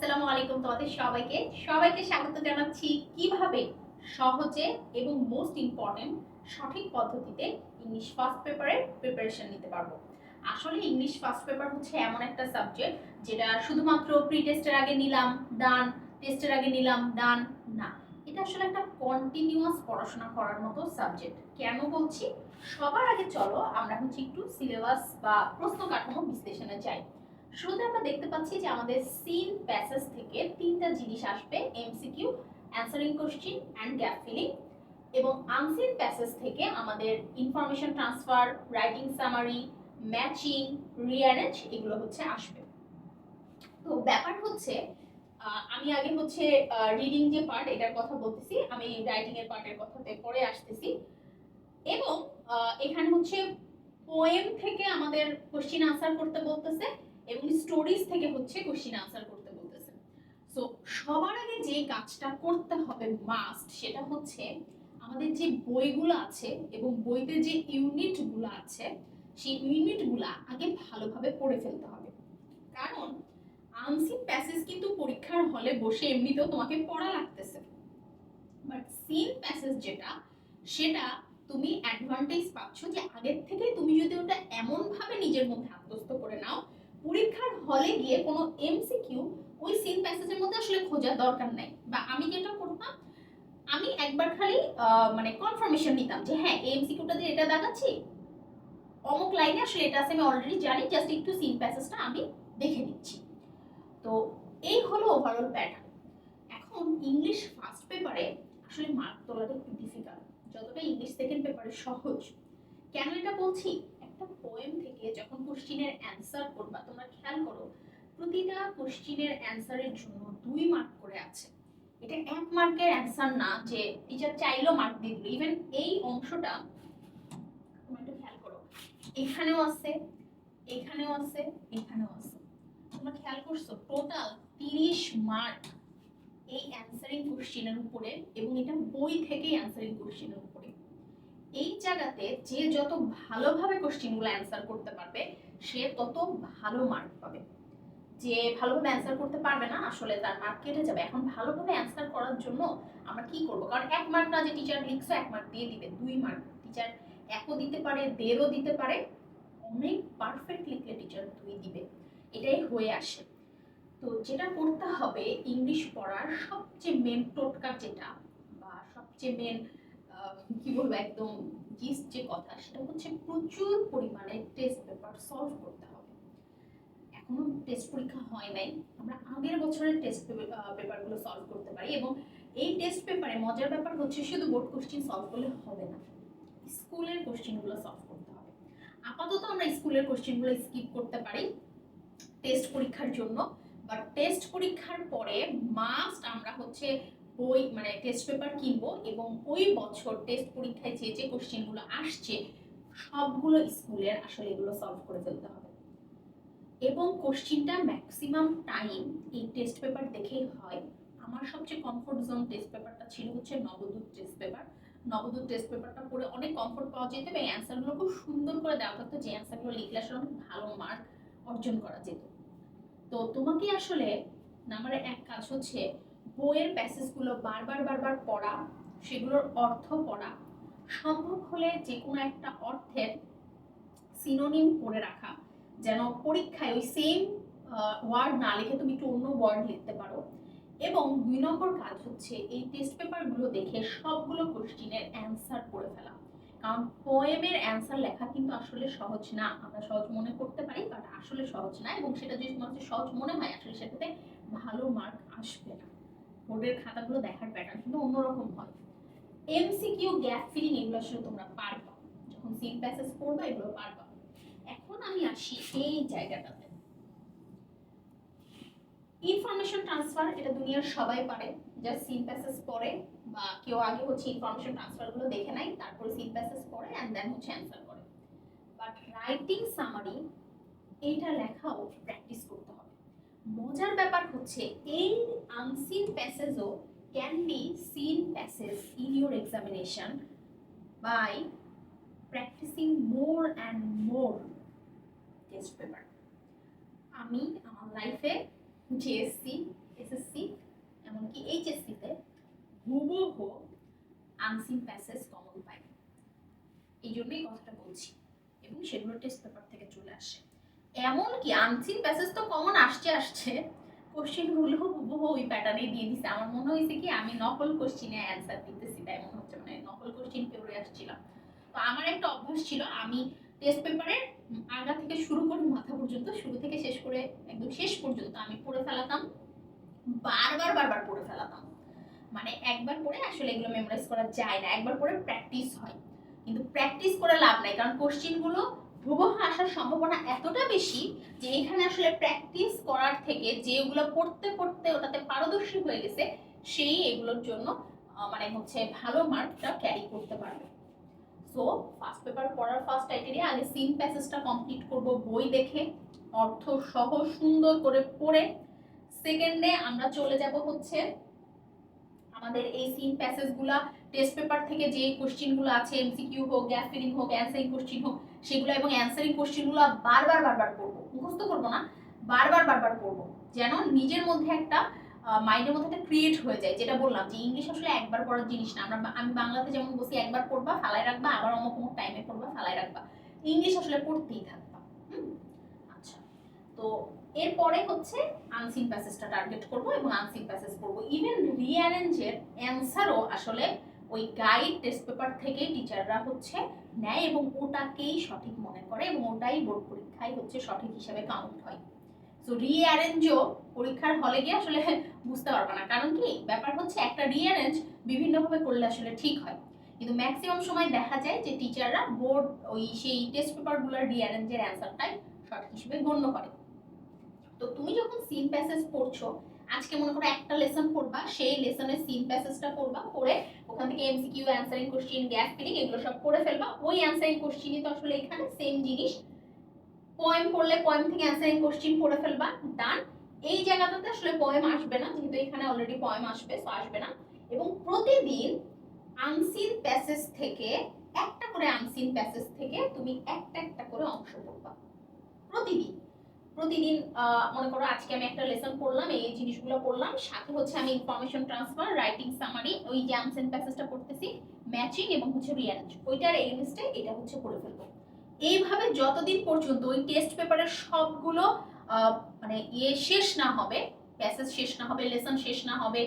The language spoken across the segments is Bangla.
আসসালামু আলাইকুম তোমাদের সবাইকে। সবাইকে স্বাগত জানাচ্ছি কীভাবে সহজে এবং মোস্ট ইম্পর্টেন্ট সঠিক পদ্ধতিতে ইংলিশ ফার্স্ট পেপারের প্রিপারেশন নিতে পারব। আসলে ইংলিশ ফার্স্ট পেপার হচ্ছে এমন একটা সাবজেক্ট যেটা শুধুমাত্র প্রি টেস্টের আগে নিলাম ডান টেস্টের আগে নিলাম ডান না। এটা আসলে একটা কন্টিনিউয়াস পড়াশোনা করার মতো সাবজেক্ট কেন বলছি? সবার আগে চলো আমরা হচ্ছে একটু সিলেবাস বা প্রশ্ন কাঠামো বিশ্লেষণে যাই। শুরুতে আমরা দেখতে পাচ্ছি যে আমাদের সিন প্যাসেজ থেকে তিনটা জিনিস আসবে MCQ answering question and gap filling এবং আনসিন প্যাসেজ থেকে আমাদের information transfer writing summary matching rearrange এগুলো হচ্ছে আসবে। তো ব্যাপার হচ্ছে আমি আগে হচ্ছে রিডিং যে পার্ট এটার কথা বলতেছি, আমি রাইটিং এর পার্টের কথাতে পরে আসতেছি এবং এখানে হচ্ছে পোয়েম থেকে আমাদের কোশ্চিন আনসার করতে বলতেছে। এবং স্টোরিজ থেকে হচ্ছে কোশ্চিন আনসার করতে বলতেছে। সো সবার আগে যে কাজটা করতে হবে মাস্ট সেটা হচ্ছে আমাদের যে বইগুলো আছে এবং বইতে যে ইউনিটগুলো আছে, সেই ইউনিটগুলা আগে ভালোভাবে পড়ে ফেলতে হবে। কারণ আনসিন প্যাসেজ কিন্তু পরীক্ষার হলে বসে এমনিতেও তোমাকে পড়া লাগতেছে। বাট সিন প্যাসেজ যেটা, সেটা তুমি অ্যাডভান্টেজ পাচ্ছ যে আগের থেকে তুমি যদি ওটা এমনভাবে নিজের মধ্যে আত্মস্থ পরীক্ষার হলে গিয়ে কোনো এমসিকিউ ওই সিন প্যাসেজের মধ্যে আসলে খোঁজার দরকার নাই। বা আমি যেটা করতাম, আমি একবার খালি মানে কনফার্মেশন নিতাম যে হ্যাঁ এই এমসিকিউটা দিয়ে এটা দেখাচ্ছি। অমুক লাইনে আসলে এটা আছে, আমি অলরেডি জানি জাস্ট একটু সিন প্যাসেজটা আমি দেখে নিচ্ছি। তো এই হলো ওভারঅল প্যাটার্ন এখন ইংলিশ ফার্স্ট পেপারে আসলে মার্ক তোলাটা একটু ডিফিকাল্ট যতটা ইংলিশ সেকেন্ড পেপারে সহজ। কেন এটা বলছি? একটা পোয়েম থেকে যখন কোশ্চিনের অ্যান্সার করবা, তোমরা খেয়াল করো, প্রতিটা কোশ্চিনের অ্যান্সারের জন্য দুই মার্ক করে আছে। এটা এক মার্কের অ্যান্সার না যে টিচার চাইলেও মার্ক দিয়ে দিল। ইভেন এই অংশটা, তোমরা একটু খেয়াল করো, এখানেও আছে এখানেও আছে এখানেও আছে। তোমরা খেয়াল করছ টোটাল তিরিশ মার্ক এই অ্যান্সারিং কোশ্চিনের উপরে এবং এটা বই থেকেই অ্যান্সারিং কোশ্চিনের উপরে এই জায়গাতে যে যত ভালোভাবে কোশ্চিনগুলো অ্যান্সার করতে পারবে, সে তত ভালো মার্ক পাবে। যে ভালোভাবে অ্যান্সার করতে পারবে না, আসলে তার মার্ক কেটে যাবে। এখন ভালোভাবে অ্যান্সার করার জন্য আমরা কি করব? কারণ এক মার্ক না যে টিচার লিখছো, এক মার্ক দিয়ে দিবে, দুই মার্ক টিচার একও দিতে পারে, দেড়ও দিতে পারে, অনেক পারফেক্ট লিখলে টিচার দুই দিবে। এটাই হয়ে আসে। তো যেটা করতে হবে ইংলিশ পড়ার সবচেয়ে মেন টোটকা যেটা বা সবচেয়ে মেন কি বলব, একদম জিস যে কথা, সেটা হচ্ছে প্রচুর পরিমাণে টেস্ট পেপার সলভ করতে হবে। এখনও টেস্ট পরীক্ষা হয় নাই, আমরা আগের বছরের টেস্ট পেপারগুলো সলভ করতে পারি এবং এই টেস্ট পেপারে মজার ব্যাপার হচ্ছে শুধু বোর্ড কোশ্চিন সলভ করলে হবে না, স্কুলের কোশ্চিনগুলো সলভ করতে হবে। আপাতত আমরা স্কুলের কোশ্চিনগুলো স্কিপ করতে পারি টেস্ট পরীক্ষার জন্য বাট টেস্ট পরীক্ষার পরে মাস্ট আমরা হচ্ছে বই মানে টেস্ট পেপার কিনবো এবং ওই বছর টেস্ট পরীক্ষায় যে যে কোশ্চেনগুলো আসছে, সবগুলো স্কুলের আসলে এগুলো সলভ করে ফেলতে হবে। এবং কোশ্চিনটা ম্যাক্সিমাম টাইম এই টেস্ট পেপার দেখেই হয়। আমার সবচেয়ে কমফোর্ট জোন টেস্ট পেপারটা ছিল হচ্ছে Nabadut test paper Nabadut test পেপারটা পড়ে অনেক কমফোর্ট পাওয়া যেত এবং অ্যান্সারগুলো খুব সুন্দর করে দেওয়া থাকতো যে অ্যান্সারগুলো লিখলে আসলে অনেক ভালো মার্ক অর্জন করা যেত। তো তোমাকে আসলে নাম্বার এক কাজ হচ্ছে বইয়ের প্যাসেজগুলো বারবার বারবার পড়া, সেগুলোর অর্থ পড়া, সম্ভব হলে যে কোনো একটা অর্থের সিনোনিম করে রাখা, যেন পরীক্ষায় ওই সেম ওয়ার্ড না লিখে তুমি একটু অন্য ওয়ার্ড লিখতে পারো। এবং দুই নম্বর কাজ হচ্ছে এই টেস্ট পেপারগুলো দেখে সবগুলো কোশ্চিনের অ্যান্সার করে ফেলা। কারণ পোয়েমের অ্যান্সার লেখা কিন্তু আসলে সহজ না। আমরা সহজ মনে করতে পারি বাট আসলে সহজ না। এবং সেটা যদি তোমার সহজ মনে হয়, আসলে সেটাতে ভালো মার্ক আসবে না। বোর্ডের খাতাগুলো দেখার প্যাটার্ন কিন্তু অন্যরকম হয়। এমসিকিউ গ্যাপ ফিলিং এগুলো আসলে তোমরা পারবা যখন সিন প্যাসেজ পড়বা, এগুলো পারবা এখন আমি আসি এই জায়গাটাতে। ইনফরমেশন ট্রান্সফার এটা দুনিয়ার সবাই পারে। যা সিন প্যাসেজ পড়ে বা কেউ আগে হচ্ছে ইনফরমেশন ট্রান্সফারগুলো দেখে নেয় তারপরে সিন প্যাসেজ পড়ে অ্যান্ড দেন হচ্ছে অ্যান্সার করে। বাট রাইটিং সামারি এইটা লেখাও প্র্যাকটিস করতে হবে। মজার ব্যাপার হচ্ছে, এই unseen প্যাসেজও can be seen passage in your examination by practising more and more test paper আমি আমার লাইফে জিএসসি এসএসসি এমনকি এইচএসসিতে হুবহু আনসিন প্যাসেজ কমন পাই। এই জন্যই কথাটা বলছি এবং সেগুলো টেস্ট পেপার থেকে চলে আসে। এমনকি আনসিন প্যাসেজ তো কমন আসছে আসছে। কোশ্চেনগুলো হুবহু ওই প্যাটার্নে দিয়ে দিছে। আমার মনে হয়েছে কি, আমি নকল কোশ্চিনে অ্যান্সার দিতেছি, তাই মনে হচ্ছে মানে নকল কোশ্চিন পেপরে আসছিলাম। তো আমার একটা অভ্যাস ছিল, আমি টেস্ট পেপারে আগা থেকে শুরু করে মাথা পর্যন্ত, শুরু থেকে শেষ করে একদম শেষ পর্যন্ত আমি পড়ে ফেলাতাম। বারবার বারবার পড়ে ফেলাতাম। মানে একবার পড়ে আসলে এগুলো মেমোরাইজ করা যায় না। একবার পড়ে প্র্যাকটিস হয়। কিন্তু প্র্যাকটিস করে লাভ নাই, কারণ কোশ্চিনগুলো হুবহু আসার সম্ভাবনা এতটা বেশি যে এখানে আসলে প্র্যাকটিস করার থেকে যেগুলো পড়তে পড়তে ওটাতে পারদর্শী হয়ে গেছে, সেই এগুলোর জন্য মানে হচ্ছে ভালো মার্কটা ক্যারি করতে পারবে। সো ফার্স্ট পেপার পড়ার ফার্স্ট ক্রাইটেরিয়া আগে সিন প্যাসেজটা কমপ্লিট করব, বই দেখে, অর্থ সহ সুন্দর করে পড়ে। সেকেন্ডে আমরা চলে যাব হচ্ছে আমাদের এই সিন প্যাসেজগুলা টেস্ট পেপার থেকে যে কোশ্চিনগুলো আছে এমসিকিউ হোক গ্যাস ফিলিং হোক অ্যান্সারিং কোশ্চিন হোক সেগুলো এবং অ্যান্সারিং কোশ্চিনগুলো বারবার বারবার পড়ব মুখস্থ করব না, বারবার বারবার পড়ব যেন নিজের মধ্যে একটা মাইন্ডের মধ্যে একটা ক্রিয়েট হয়ে যায়। যেটা বললাম যে ইংলিশ আসলে একবার পড়ার জিনিস না। আমরা আমি বাংলাতে যেমন বসি একবার পড়বা ফালাই রাখবা, আবার অমুক অমুক টাইমে পড়বা ফালাই রাখবা। ইংলিশ আসলে পড়তেই থাকবা। আচ্ছা। তো এরপরে হচ্ছে আনসিন প্যাসেজটা টার্গেট করব এবং আনসিন প্যাসেজ করব ইভেন রিঅ্যারেঞ্জের অ্যান্সারও আসলে ওই গাইড টেস্ট পেপার থেকে টিচাররা হচ্ছে নেয় এবং ওটাকেই সঠিক মনে করে এবং ওটাই বোর্ড পরীক্ষায় হচ্ছে সঠিক হিসাবে কাউন্ট হয়। সো রিঅ্যারেঞ্জও পরীক্ষার হলে গিয়ে আসলে বুঝতে পারবে না। কারণ কি? ব্যাপার হচ্ছে একটা রিঅ্যারেঞ্জ বিভিন্নভাবে করলে আসলে ঠিক হয়। কিন্তু ম্যাক্সিমাম সময় দেখা যায় যে টিচাররা বোর্ড ওই সেই টেস্ট পেপারগুলোর রিঅ্যারেঞ্জের অ্যান্সারটাই সঠিক হিসেবে গণ্য করে। তো তুমি যখন সিন প্যাসেজ পড়ছো আজকে মনে করো একটা লেসন পড়বা, সেই লেসনের সিন প্যাসেজটা পড়বা, পড়ে ওখান থেকে MCQ answering question gap filling এগুলো সব করে ফেলবা। ওই অ্যান্সারিং কোশ্চিনই তো আসলে এখানে সেম জিনিস। পয়েম পড়লে পয়েম থেকে অ্যান্সারিং কোশ্চিন পড়ে ফেলবা ডান এই জায়গাটাতে আসলে পয়েম আসবে না যেহেতু এখানে অলরেডি পয়েম আসবে সো আসবে না। এবং প্রতিদিন আনসিন প্যাসেজ থেকে, একটা করে আনসিন প্যাসেজ থেকে তুমি একটা একটা করে অংশ পড়বা। প্রতিদিন। প্রতিদিন মনে করো আজকে আমি একটা লেসন পড়লাম, এই জিনিসগুলো পড়লাম, সাথে হচ্ছে আমি ইনফরমেশন ট্রান্সফার রাইটিং সামারি ওই যে আনসেন প্যাসেজটা পড়তেছি ম্যাচিং এবং হচ্ছে রিয়ারেঞ্জ ওইটার এই লিস্টে এটা হচ্ছে পড়ে ফেলব। এইভাবে যতদিন পর্যন্ত ওই টেস্ট পেপারের সবগুলো মানে ইয়ে শেষ না হবে প্যাসেজ শেষ না হবে লেসন শেষ না হবে,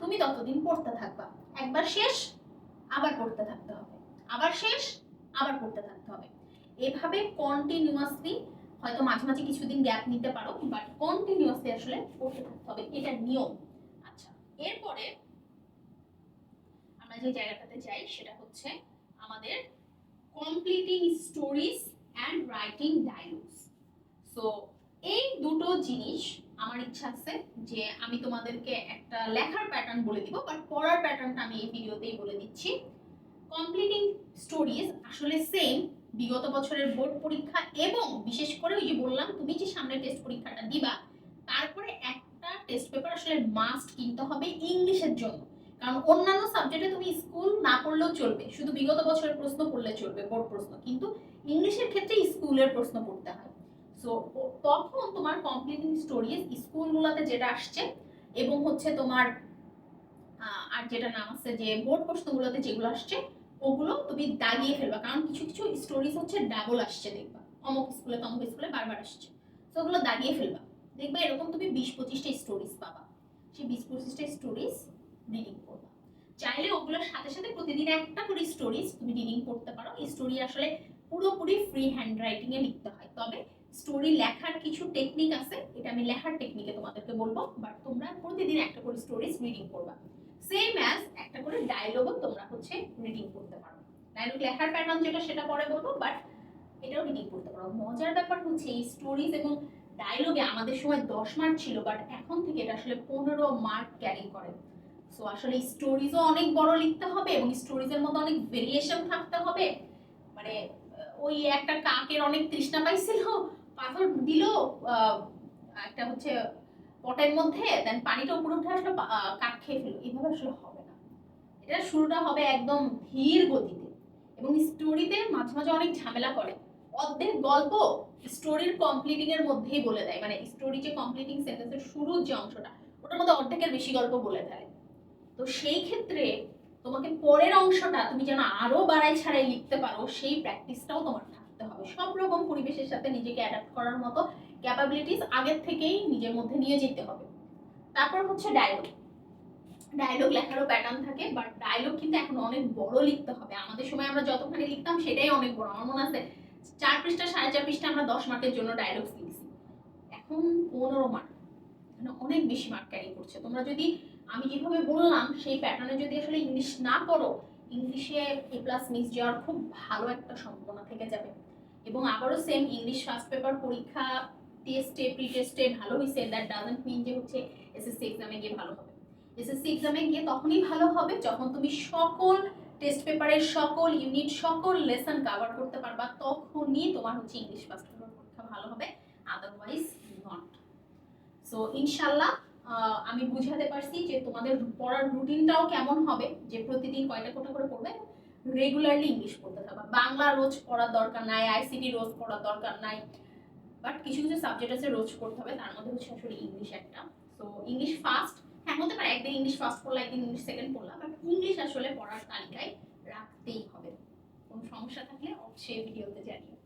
তুমি ততদিন পড়তে থাকবা। একবার শেষ, আবার পড়তে থাকতে হবে। আবার শেষ, আবার পড়তে থাকতে হবে। এভাবে কন্টিনিউয়াসলি হয়তো মাঝে মাঝে কিছুদিন গ্যাপ নিতে পারো বাট কন্টিনিউয়াসলি আসলে পড়তে থাকতে হবে। এটা নিয়ম। আচ্ছা এরপরে আমরা যে জায়গাটাতে যাই, সেটা হচ্ছে আমাদের completing stories and writing dialogues so এই দুটো জিনিস আমার ইচ্ছা আছে যে আমি তোমাদেরকে একটা লেখার প্যাটার্ন বলে দিব বাট পড়ার প্যাটার্নটা আমি এই ভিডিওতেই বলে দিচ্ছি। কমপ্লিটিং স্টোরিজ আসলে সেম বিগত বছরের বোর্ড পরীক্ষা এবং বিশেষ করে ওই যে বললাম, তুমি যে সামনে টেস্ট পরীক্ষাটা দিবা, তারপরে একটা টেস্ট পেপার আসলে মাস্ট কিনতে হবে ইংলিশের জন্য। কারণ অন্যান্য সাবজেক্টে তুমি স্কুল না পড়লেও চলবে, শুধু বিগত বছরের প্রশ্ন পড়লে চলবে, বোর্ড প্রশ্ন। কিন্তু ইংলিশের ক্ষেত্রে স্কুলের প্রশ্ন পড়তে হয়। সো তখন তোমার কমপ্লিটিং স্টোরিজ স্কুলগুলোতে যেটা আসছে এবং হচ্ছে তোমার আর যেটা নাম আছে যে বোর্ড প্রশ্নগুলোতে যেগুলো আসছে ওগুলো তুমি দাগিয়ে ফেলবা। কারণ কিছু কিছু স্টোরিজ হচ্ছে ডাবল আসছে দেখবা। অমুক স্কুলে তমুক স্কুলে বারবার আসছে। তো ওগুলো দাগিয়ে ফেলবা। দেখবা এরকম তুমি বিশ পঁচিশটা স্টোরিজ পাবা। সেই বিশ পঁচিশটা স্টোরিজ রিডিং করবা। চাইলে ওগুলোর সাথে সাথে প্রতিদিন একটা করে স্টোরিজ তুমি রিডিং করতে পারো। স্টোরি আসলে পুরোপুরি ফ্রি হ্যান্ড রাইটিংয়ে লিখতে হয়। তবে স্টোরি লেখার কিছু টেকনিক আছে। এটা আমি লেখার টেকনিকে তোমাদেরকে বলব। বাট তোমরা প্রতিদিন একটা করে স্টোরিজ রিডিং করবা। সেম অ্যাজ একটা করে ডায়লগও তোমরা হচ্ছে রিডিং করতে পারো। ডায়লগ লেখার প্যাটার্ন যেটা, সেটা পরে বলব বাট এটাও রিডিং করতে পারো। মজার ব্যাপার হচ্ছে এই স্টোরিজ এবং ডায়লগে আমাদের সময় দশ মার্ক ছিল বাট এখন থেকে এটা আসলে পনেরো মার্ক ক্যারি করে। সো আসলে স্টোরিজও অনেক বড় লিখতে হবে এবং স্টোরিজের মধ্যে অনেক ভেরিয়েশন থাকতে হবে। মানে ওই একটা কাকের অনেক তৃষ্ণা পাইছিল, পাথর দিল একটা হচ্ছে পটের মধ্যে দেন পানিটা উপরে উঠে আসলে কাক খেয়ে ফেলো এইভাবে আসলে হবে। এটা শুরুটা হবে একদম ধীর গতিতে। এবং স্টোরিতে মাঝে মাঝে অনেক ঝামেলা করে। অর্ধেক গল্প স্টোরির কমপ্লিটিং এর মধ্যেই বলে দেয়। মানে স্টোরি যে কমপ্লিটিং সেন্টেন্সের শুরুর যে অংশটা, ওটার মধ্যে অর্ধেকের বেশি গল্প বলে দেয়। তো সেই ক্ষেত্রে তোমাকে পরের অংশটা তুমি যেন আরও বাড়াই ছাড়াই লিখতে পারো, সেই প্র্যাকটিসটাও তোমার থাকতে হবে। সব রকম পরিবেশের সাথে নিজেকে অ্যাডাপ্ট করার মতো ক্যাপাবিলিটিস আগের থেকেই নিজের মধ্যে নিয়ে যেতে হবে। তারপর হচ্ছে ডায়লগ ডায়লগ লেখারও প্যাটার্ন থাকে বাট ডায়লগ কিন্তু এখন অনেক বড় লিখতে হবে। আমাদের সময় আমরা যতখানি লিখতাম, সেটাই অনেক বড়। আমার মনে আছে, চার পৃষ্ঠা, সাড়ে চার পৃষ্ঠা আমরা দশ মার্কের জন্য ডায়লগ লিখছি। এখন পনেরো মার্ক মানে অনেক বেশি মার্ক ক্যারি করছে। তোমরা যদি, আমি যেভাবে বললাম, সেই প্যাটার্নে যদি আসলে ইংলিশ না করো ইংলিশে এ প্লাস মিস যাওয়ার খুব ভালো একটা সম্ভাবনা থেকে যাবে। এবং আবারও সেম ইংলিশ ফার্স্ট পেপার পরীক্ষা টেস্টে প্রি টেস্টে ভালো হয়েছে দ্যাট ডাজেন্ট মিন যে হচ্ছে এসএসসি এক্সামে গিয়ে ভালো হবে। এসএসসি এক্সামে গিয়ে তখনই ভালো হবে যখন তুমি সকল টেস্ট পেপারের সকল ইউনিট সকল লেসন কভার করতে পারবা, তখনই তোমার হচ্ছে ইংলিশ ফার্স্ট পেপার পরীক্ষা ভালো হবে আদারওয়াইজ নট সো ইনশাল্লাহ আমি বুঝাতে পারছি যে তোমাদের পড়ার রুটিনটাও কেমন হবে, যে প্রতিদিন কয়টা কোটা করে পড়বে রেগুলারলি ইংলিশ পড়তে থাকবা। বাংলা রোজ পড়ার দরকার নাই আইসিটি রোজ পড়ার দরকার নাই বাট কিছু কিছু সাবজেক্ট আছে রোজ পড়তে হবে, তার মধ্যে হচ্ছে আসলে ইংলিশ একটা। সো ইংলিশ ফার্স্ট হ্যাঁ হতে পারে, একদিন ইংলিশ ফার্স্ট পড়লা, একদিন ইংলিশ সেকেন্ড পড়লাম বাট ইংলিশ আসলে পড়ার তালিকায় রাখতেই হবে। কোনো সমস্যা থাকলে অবশ্যই ভিডিওতে জানিও।